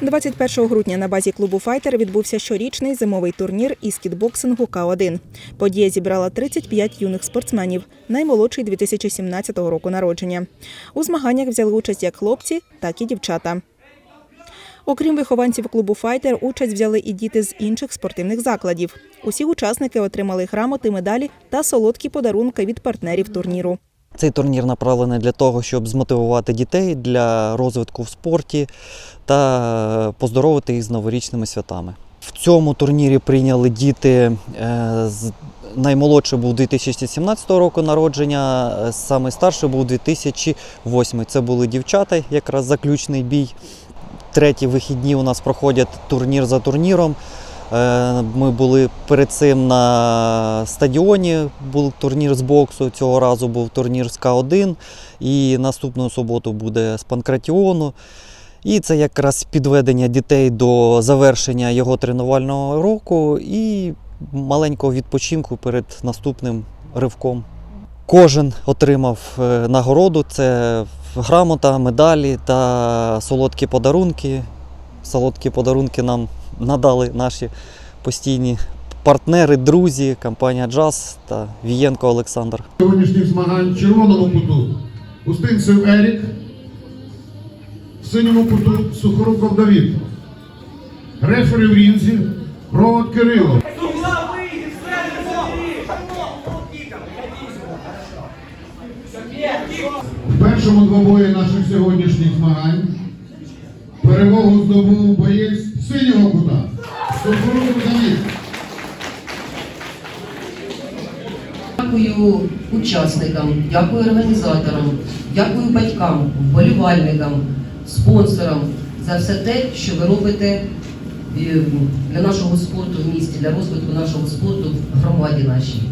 21 грудня на базі клубу Файтер відбувся щорічний зимовий турнір із кітбоксингу К1. Подія зібрала 35 юних спортсменів, наймолодший 2017 року народження. У змаганнях взяли участь як хлопці, так і дівчата. Окрім вихованців клубу Файтер, участь взяли і діти з інших спортивних закладів. Усі учасники отримали грамоти, медалі та солодкі подарунки від партнерів турніру. Цей турнір направлений для того, щоб змотивувати дітей для розвитку в спорті та поздоровити їх з новорічними святами. В цьому турнірі прийняли діти. е, з- Наймолодший був 2017 року народження, е, самий старший був 2008. Це були дівчата, якраз заключний бій. Треті вихідні у нас проходять турнір за турніром. Е, Ми були перед цим на стадіоні, був турнір з боксу. Цього разу був турнір з К1. І наступну суботу буде з Панкратіону. І це якраз підведення дітей до завершення його тренувального року і маленького відпочинку перед наступним ривком. Кожен отримав е, нагороду: це грамота, медалі та солодкі подарунки. Солодкі подарунки нам надали наші постійні партнери, друзі, компанія Джаз та Вієнко Олександр. сьогоднішніх змагань в червоному куту Устинцев Ерік, в синьому куту Сухоруков Давід. Рефері в рінзі Провод Кирило. В першому двобої наших сьогоднішніх змагань перемогу здобув боєць синього кута Дякую учасникам, дякую організаторам, дякую батькам, вболівальникам, спонсорам за все те, що ви робите е, для нашого спорту в місті, для розвитку нашого спорту в громаді нашій.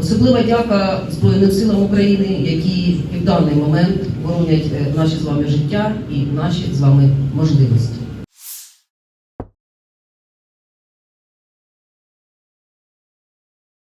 Особлива дяка Збройним силам України, які і в даний момент боронять е, наше з вами життя і наші з вами можливості.